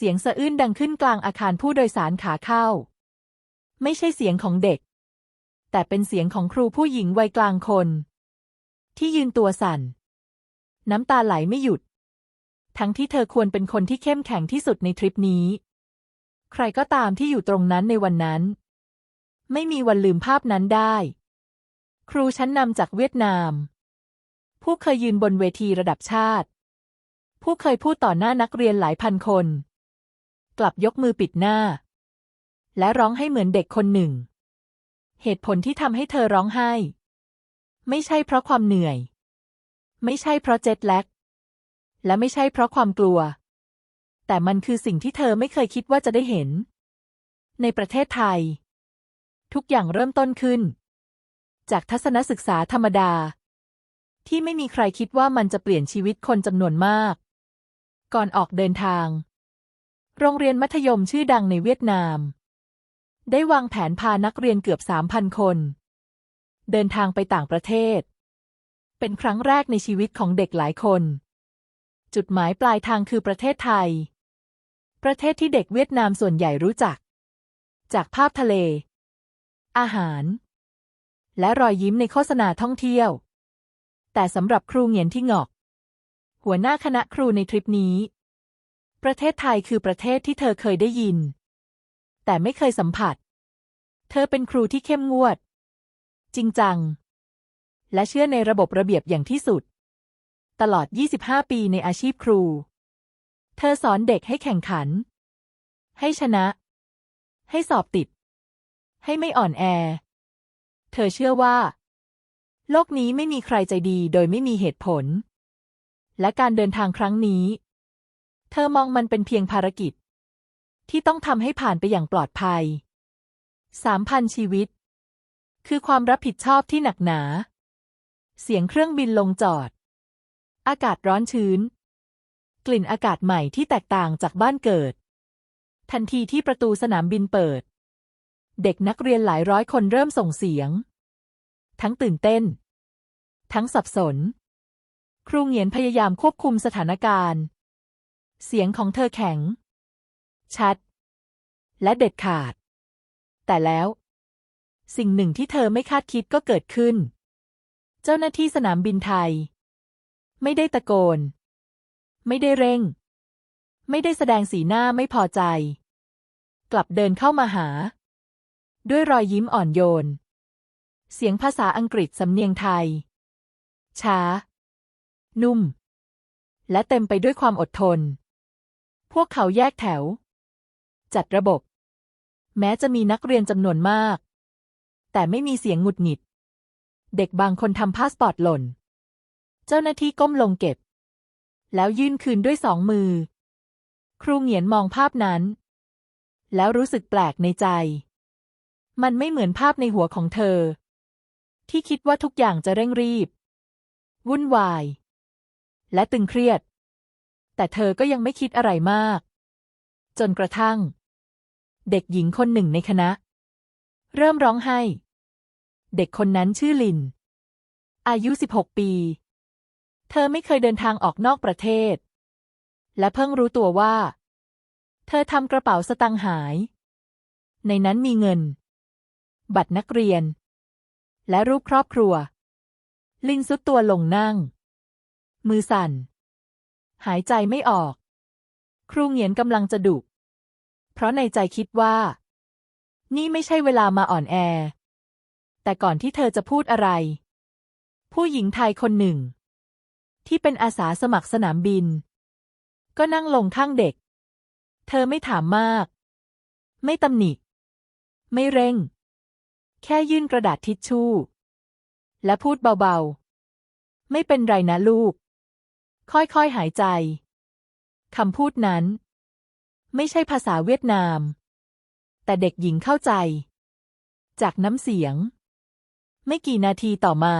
เสียงสะอื้นดังขึ้นกลางอาคารผู้โดยสารขาเข้า ไม่ใช่เสียงของเด็ก แต่เป็นเสียงของครูผู้หญิงวัยกลางคน ที่ยืนตัวสั่น น้ำตาไหลไม่หยุด ทั้งที่เธอควรเป็นคนที่เข้มแข็งที่สุดในทริปนี้ ใครก็ตามที่อยู่ตรงนั้นในวันนั้น ไม่มีวันลืมภาพนั้นได้ ครูชั้นนำจากเวียดนาม ผู้เคยยืนบนเวทีระดับชาติ ผู้เคยพูดต่อหน้านักเรียนหลายพันคน กลับยกมือปิดหน้า และร้องให้เหมือนเด็กคนหนึ่ง เหตุผลที่ทำให้เธอร้องไห้ ไม่ใช่เพราะความเหนื่อย ไม่ใช่เพราะเจ็ตแลกและไม่ใช่เพราะความกลัว แต่มันคือสิ่งที่เธอไม่เคยคิดว่าจะได้เห็น ในประเทศไทย ทุกอย่างเริ่มต้นขึ้น จากทัศนศึกษาธรรมดา ที่ไม่มีใครคิดว่ามันจะเปลี่ยนชีวิตคนจำนวนมาก ก่อนออกเดินทาง โรงเรียนมัธยมชื่อดังในเวียดนาม ได้วางแผนพานักเรียนเกือบสามพันคน เดินทางไปต่างประเทศ เป็นครั้งแรกในชีวิตของเด็กหลายคน จุดหมายปลายทางคือประเทศไทย ประเทศที่เด็กเวียดนามส่วนใหญ่รู้จัก จากภาพทะเล อาหาร และรอยยิ้มในโฆษณาท่องเที่ยว แต่สำหรับครูเหงียนที่งอก หัวหน้าคณะครูในทริปนี้ ประเทศไทยคือประเทศที่เธอเคยได้ยิน แต่ไม่เคยสัมผัส เธอเป็นครูที่เข้มงวด จริงจัง และเชื่อในระบบระเบียบอย่างที่สุด ตลอด 25 ปีในอาชีพครู เธอสอนเด็กให้แข่งขัน ให้ชนะ ให้สอบติด ให้ไม่อ่อนแอ เธอเชื่อว่า โลกนี้ไม่มีใครใจดีโดยไม่มีเหตุผล และการเดินทางครั้งนี้ เธอมองมันเป็นเพียงภารกิจ ที่ต้องทำให้ผ่านไปอย่างปลอดภัยสามพันชีวิต คือความรับผิดชอบที่หนักหนา เสียงเครื่องบินลงจอด อากาศร้อนชื้น กลิ่นอากาศใหม่ที่แตกต่างจากบ้านเกิด ทันทีที่ประตูสนามบินเปิด เด็กนักเรียนหลายร้อยคนเริ่มส่งเสียง ทั้งตื่นเต้น ทั้งสับสน ครูเหงียนพยายามควบคุมสถานการณ์ เสียงของเธอแข็ง ชัด และเด็ดขาด แต่แล้ว สิ่งหนึ่งที่เธอไม่คาดคิดก็เกิดขึ้น เจ้าหน้าที่สนามบินไทย ไม่ได้ตะโกน ไม่ได้เร่ง ไม่ได้แสดงสีหน้าไม่พอใจ กลับเดินเข้ามาหา ด้วยรอยยิ้มอ่อนโยน เสียงภาษาอังกฤษสำเนียงไทย ช้า นุ่มและเต็มไปด้วยความอดทน พวกเขาแยกแถว จัดระบบ แม้จะมีนักเรียนจำนวนมาก แต่ไม่มีเสียงหงุดหงิด เด็กบางคนทำพาสปอร์ตหล่น เจ้าหน้าที่ก้มลงเก็บ แล้วยื่นคืนด้วยสองมือ ครูเหงียนมองภาพนั้น แล้วรู้สึกแปลกในใจ มันไม่เหมือนภาพในหัวของเธอ ที่คิดว่าทุกอย่างจะเร่งรีบ วุ่นวาย และตึงเครียด แต่เธอก็ยังไม่คิดอะไรมาก จนกระทั่ง เด็กหญิงคนหนึ่งในคณะ เริ่มร้องไห้ เด็กคนนั้นชื่อลิน อายุ 16 ปี เธอไม่เคยเดินทางออกนอกประเทศ และเพิ่งรู้ตัวว่า เธอทำกระเป๋าสตางค์หาย ในนั้นมีเงิน บัตรนักเรียน และรูปครอบครัว ลินซุดตัวลงนั่ง มือสั่น หายใจไม่ออก ครูเหงียนกำลังจะดุ เพราะในใจคิดว่า นี่ไม่ใช่เวลามาอ่อนแอ แต่ก่อนที่เธอจะพูดอะไร ผู้หญิงไทยคนหนึ่ง ที่เป็นอาสาสมัครสนามบิน ก็นั่งลงข้างเด็ก เธอไม่ถามมาก ไม่ตำหนิ ไม่เร่ง แค่ยื่นกระดาษทิชชู่ และพูดเบาๆ ไม่เป็นไรนะลูก ค่อยๆหายใจ คำพูดนั้น ไม่ใช่ภาษาเวียดนาม แต่เด็กหญิงเข้าใจ จากน้ำเสียง ไม่กี่นาทีต่อมา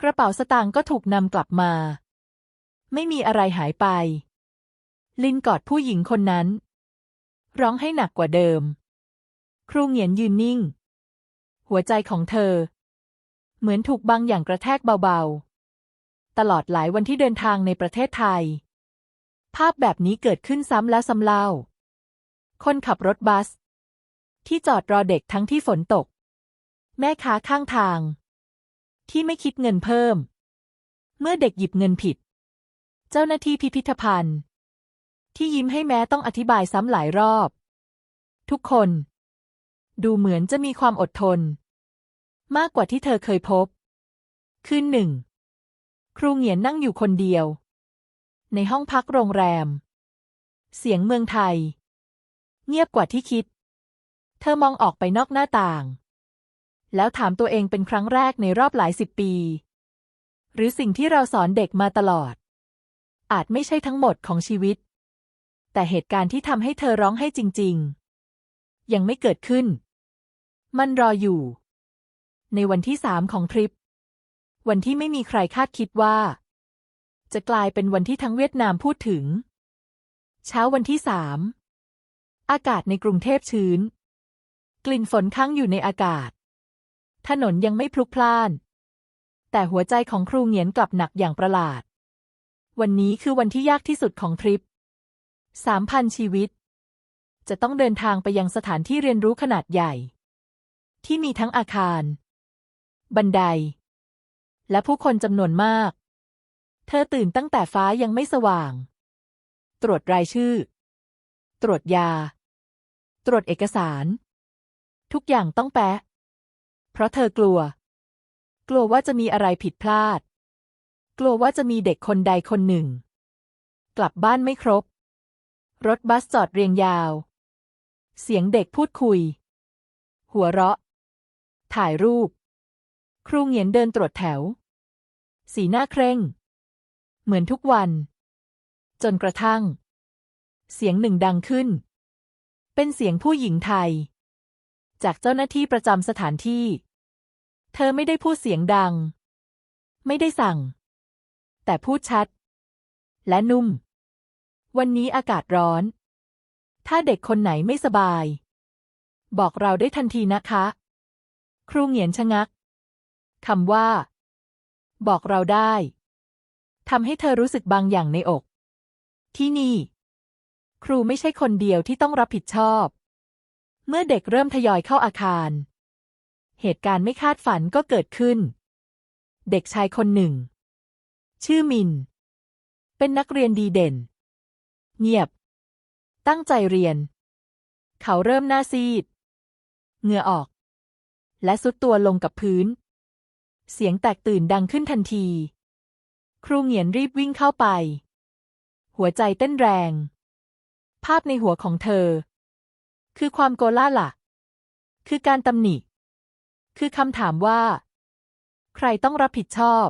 กระเป๋าสตางค์ก็ถูกนำกลับมา ไม่มีอะไรหายไป ลินกอดผู้หญิงคนนั้น ร้องให้หนักกว่าเดิม ครูเหงียนยืนนิ่ง หัวใจของเธอ เหมือนถูกบางอย่างกระแทกเบาๆ ตลอดหลายวันที่เดินทางในประเทศไทย ภาพแบบนี้เกิดขึ้นซ้ำแล้วซ้ำเล่า คนขับรถบัส ที่จอดรอเด็กทั้งที่ฝนตก แม่ค้าข้างทาง ที่ไม่คิดเงินเพิ่ม เมื่อเด็กหยิบเงินผิด เจ้าหน้าที่พิพิธภัณฑ์ ที่ยิ้มให้แม้ต้องอธิบายซ้ำหลายรอบ ทุกคน ดูเหมือนจะมีความอดทน มากกว่าที่เธอเคยพบ คืนหนึ่ง ครูเหงียนนั่งอยู่คนเดียว ในห้องพักโรงแรม เสียงเมืองไทย เงียบกว่าที่คิด เธอมองออกไปนอกหน้าต่าง แล้วถามตัวเองเป็นครั้งแรกในรอบหลายสิบปี หรือสิ่งที่เราสอนเด็กมาตลอด อาจไม่ใช่ทั้งหมดของชีวิต แต่เหตุการณ์ที่ทำให้เธอร้องให้จริง ๆ ยังไม่เกิดขึ้น มันรออยู่ ในวันที่สามของทริป วันที่ไม่มีใครคาดคิดว่า จะกลายเป็นวันที่ทั้งเวียดนามพูดถึง เช้าวันที่สามอากาศในกรุงเทพชื้น กลิ่นฝนค้างอยู่ในอากาศ ถนนยังไม่พลุกพล่าน แต่หัวใจของครูเหงียนกลับหนักอย่างประหลาด วันนี้คือวันที่ยากที่สุดของทริปสามพันชีวิต จะต้องเดินทางไปยังสถานที่เรียนรู้ขนาดใหญ่ ที่มีทั้งอาคาร บันได และผู้คนจำนวนมาก เธอตื่นตั้งแต่ฟ้ายังไม่สว่าง ตรวจรายชื่อ ตรวจยา ตรวจเอกสาร ทุกอย่างต้องแปะ เพราะเธอกลัว กลัวว่าจะมีอะไรผิดพลาด กลัวว่าจะมีเด็กคนใดคนหนึ่ง กลับบ้านไม่ครบ รถบัสจอดเรียงยาว เสียงเด็กพูดคุย หัวเราะ ถ่ายรูป ครูเหงียนเดินตรวจแถว สีหน้าเคร่ง เหมือนทุกวัน จนกระทั่ง เสียงหนึ่งดังขึ้น เป็นเสียงผู้หญิงไทย จากเจ้าหน้าที่ประจำสถานที่ เธอไม่ได้พูดเสียงดัง ไม่ได้สั่ง แต่พูดชัด และนุ่ม วันนี้อากาศร้อน ถ้าเด็กคนไหนไม่สบาย บอกเราได้ทันทีนะคะ ครูเหงียนชะงัก คำว่า บอกเราได้ทำให้เธอรู้สึกบางอย่างในอก ที่นี่ ครูไม่ใช่คนเดียวที่ต้องรับผิดชอบ เมื่อเด็กเริ่มทยอยเข้าอาคาร เหตุการณ์ไม่คาดฝันก็เกิดขึ้น เด็กชายคนหนึ่ง ชื่อมิน เป็นนักเรียนดีเด่น เงียบ ตั้งใจเรียน เขาเริ่มหน้าซีด เหงื่อออก และสุดตัวลงกับพื้น เสียงแตกตื่นดังขึ้นทันที ครูเหงียนรีบวิ่งเข้าไป หัวใจเต้นแรง ภาพในหัวของเธอ คือความโกล่าล่ะคือการตำหนิ คือคำถามว่า ใครต้องรับผิดชอบ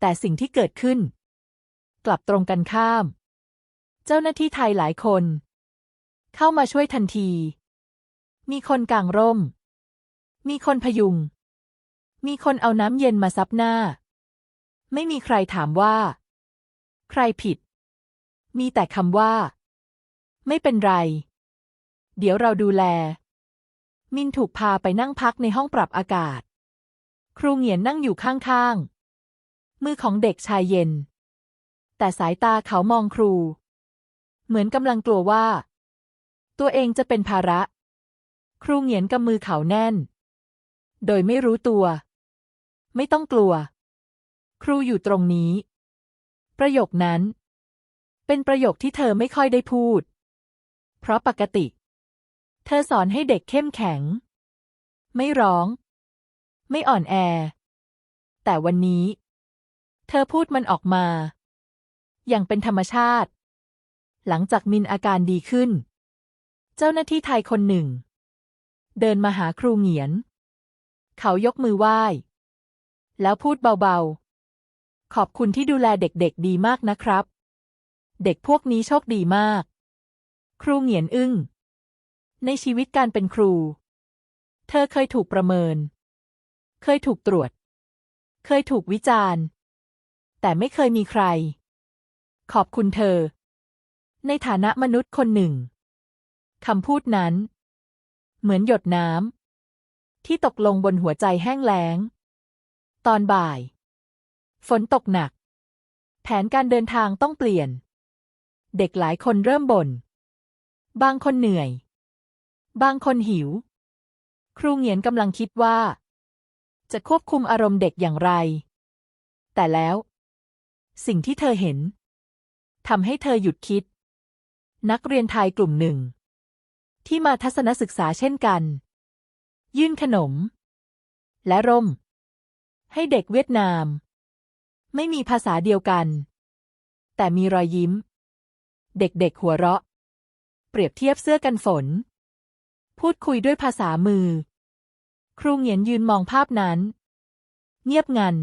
แต่สิ่งที่เกิดขึ้น กลับตรงกันข้าม เจ้าหน้าที่ไทยหลายคน เข้ามาช่วยทันที มีคนกางร่ม มีคนพยุง มีคนเอาน้ำเย็นมาซับหน้า ไม่มีใครถามว่า ใครผิด มีแต่คำว่า ไม่เป็นไร เดี๋ยวเราดูแล มินถูกพาไปนั่งพักในห้องปรับอากาศ ครูเหงียนนั่งอยู่ข้างๆ มือของเด็กชายเย็น แต่สายตาเขามองครู เหมือนกำลังกลัวว่า ตัวเองจะเป็นภาระ ครูเหงียนกำมือเขาแน่นโดยไม่รู้ตัว ไม่ต้องกลัว ครูอยู่ตรงนี้ ประโยคนั้น เป็นประโยคที่เธอไม่ค่อยได้พูด เพราะปกติ เธอสอนให้เด็กเข้มแข็ง ไม่ร้อง ไม่อ่อนแอ แต่วันนี้ เธอพูดมันออกมา อย่างเป็นธรรมชาติ หลังจากมินอาการดีขึ้น เจ้าหน้าที่ไทยคนหนึ่ง เดินมาหาครูเหงียน เขายกมือไหว้ แล้วพูดเบาๆ ขอบคุณที่ดูแลเด็กๆดีมากนะครับ เด็กพวกนี้โชคดีมาก ครูเหงียนอึ้ง ในชีวิตการเป็นครู เธอเคยถูกประเมิน เคยถูกตรวจ เคยถูกวิจารณ์ แต่ไม่เคยมีใคร ขอบคุณเธอ ในฐานะมนุษย์คนหนึ่งคำพูดนั้น เหมือนหยดน้ำที่ตกลงบนหัวใจแห้งแล้ง ตอนบ่าย ฝนตกหนัก แผนการเดินทางต้องเปลี่ยน เด็กหลายคนเริ่มบ่น บางคนเหนื่อย บางคนหิว ครูเหงียนกำลังคิดว่า จะควบคุมอารมณ์เด็กอย่างไร แต่แล้ว สิ่งที่เธอเห็นทำให้เธอหยุดคิด นักเรียนไทยกลุ่มหนึ่ง ที่มาทัศนศึกษาเช่นกัน ยื่นขนม และร่ม ให้เด็กเวียดนาม ไม่มีภาษาเดียวกัน แต่มีรอยยิ้ม เด็กๆหัวเราะ เปรียบเทียบเสื้อกันฝน พูดคุยด้วยภาษามือ ครูเหงียนยืนมองภาพนั้น เงียบงัน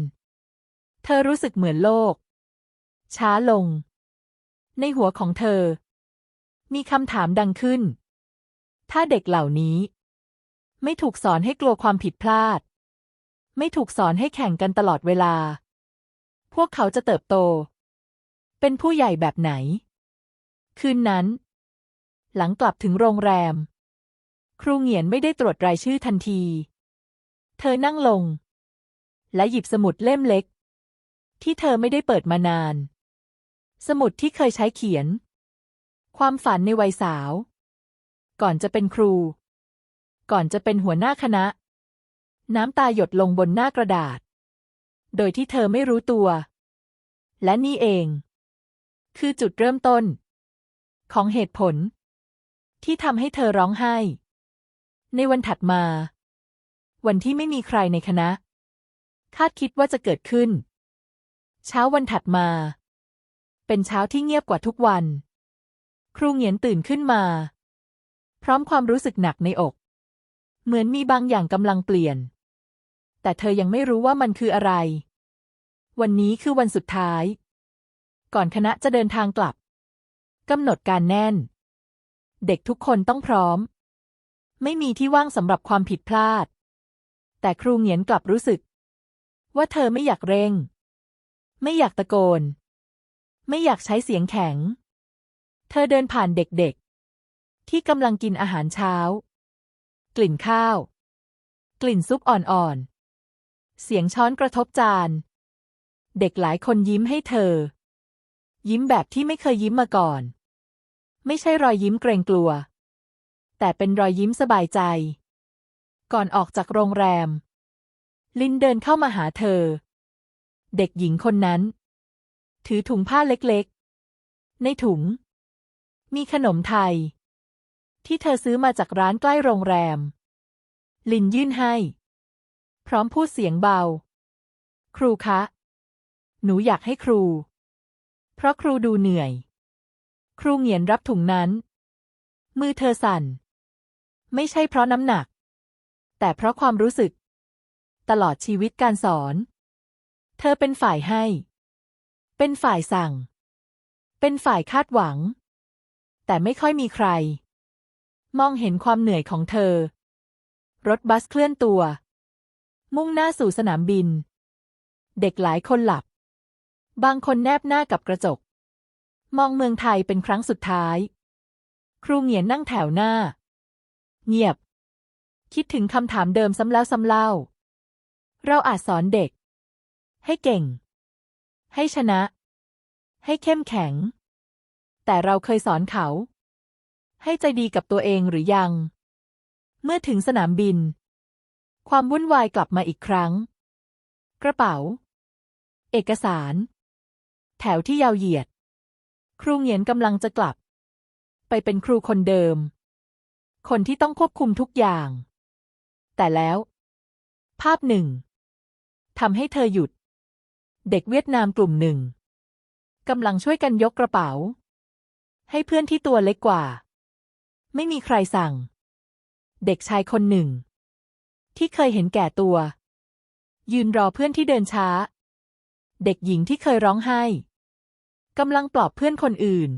เธอรู้สึกเหมือนโลก ช้าลง ในหัวของเธอ มีคำถามดังขึ้น ถ้าเด็กเหล่านี้ ไม่ถูกสอนให้กลัวความผิดพลาด ไม่ถูกสอนให้แข่งกันตลอดเวลา พวกเขาจะเติบโต เป็นผู้ใหญ่แบบไหน คืนนั้น หลังกลับถึงโรงแรม ครูเหงียนไม่ได้ตรวจรายชื่อทันที เธอนั่งลง และหยิบสมุดเล่มเล็ก ที่เธอไม่ได้เปิดมานาน สมุดที่เคยใช้เขียน ความฝันในวัยสาว ก่อนจะเป็นครู ก่อนจะเป็นหัวหน้าคณะ น้ำตาหยดลงบนหน้ากระดาษ โดยที่เธอไม่รู้ตัว และนี่เอง คือจุดเริ่มต้น ของเหตุผล ที่ทำให้เธอร้องไห้ ในวันถัดมา วันที่ไม่มีใครในคณะ คาดคิดว่าจะเกิดขึ้น เช้าวันถัดมา เป็นเช้าที่เงียบกว่าทุกวัน ครูเหงียนตื่นขึ้นมา พร้อมความรู้สึกหนักในอก เหมือนมีบางอย่างกำลังเปลี่ยน แต่เธอยังไม่รู้ว่ามันคืออะไร วันนี้คือวันสุดท้าย ก่อนคณะจะเดินทางกลับกำหนดการแน่น เด็กทุกคนต้องพร้อม ไม่มีที่ว่างสำหรับความผิดพลาด แต่ครูเหงียนกลับรู้สึก ว่าเธอไม่อยากเร่ง ไม่อยากตะโกน ไม่อยากใช้เสียงแข็ง เธอเดินผ่านเด็กๆ ที่กำลังกินอาหารเช้า กลิ่นข้าว กลิ่นซุปอ่อนๆ เสียงช้อนกระทบจาน เด็กหลายคนยิ้มให้เธอ ยิ้มแบบที่ไม่เคยยิ้มมาก่อน ไม่ใช่รอยยิ้มเกรงกลัว แต่เป็นรอยยิ้มสบายใจ ก่อนออกจากโรงแรม ลินเดินเข้ามาหาเธอ เด็กหญิงคนนั้น ถือถุงผ้าเล็กๆ ในถุง มีขนมไทย ที่เธอซื้อมาจากร้านใกล้โรงแรม ลินยื่นให้ พร้อมพูดเสียงเบา ครูคะ หนูอยากให้ครู เพราะครูดูเหนื่อย ครูเหงียนรับถุงนั้น มือเธอสั่น ไม่ใช่เพราะน้ำหนัก แต่เพราะความรู้สึก ตลอดชีวิตการสอน เธอเป็นฝ่ายให้ เป็นฝ่ายสั่ง เป็นฝ่ายคาดหวัง แต่ไม่ค่อยมีใคร มองเห็นความเหนื่อยของเธอ รถบัสเคลื่อนตัว มุ่งหน้าสู่สนามบิน เด็กหลายคนหลับ บางคนแนบหน้ากับกระจก มองเมืองไทยเป็นครั้งสุดท้าย ครูเหงียนนั่งแถวหน้า เงียบ คิดถึงคำถามเดิมซ้ำแล้วซ้ำเล่า เราอาจสอนเด็ก ให้เก่ง ให้ชนะ ให้เข้มแข็ง แต่เราเคยสอนเขา ให้ใจดีกับตัวเองหรือยัง เมื่อถึงสนามบิน ความวุ่นวายกลับมาอีกครั้ง กระเป๋า เอกสาร แถวที่ยาวเหยียด ครูเหงียนกำลังจะกลับ ไปเป็นครูคนเดิม คนที่ต้องควบคุมทุกอย่าง แต่แล้ว ภาพหนึ่งทำให้เธอหยุด เด็กเวียดนามกลุ่มหนึ่งกำลังช่วยกันยกกระเป๋า ให้เพื่อนที่ตัวเล็กกว่า ไม่มีใครสั่ง เด็กชายคนหนึ่ง ที่เคยเห็นแก่ตัว ยืนรอเพื่อนที่เดินช้า เด็กหญิงที่เคยร้องไห้กำลังปลอบเพื่อนคนอื่น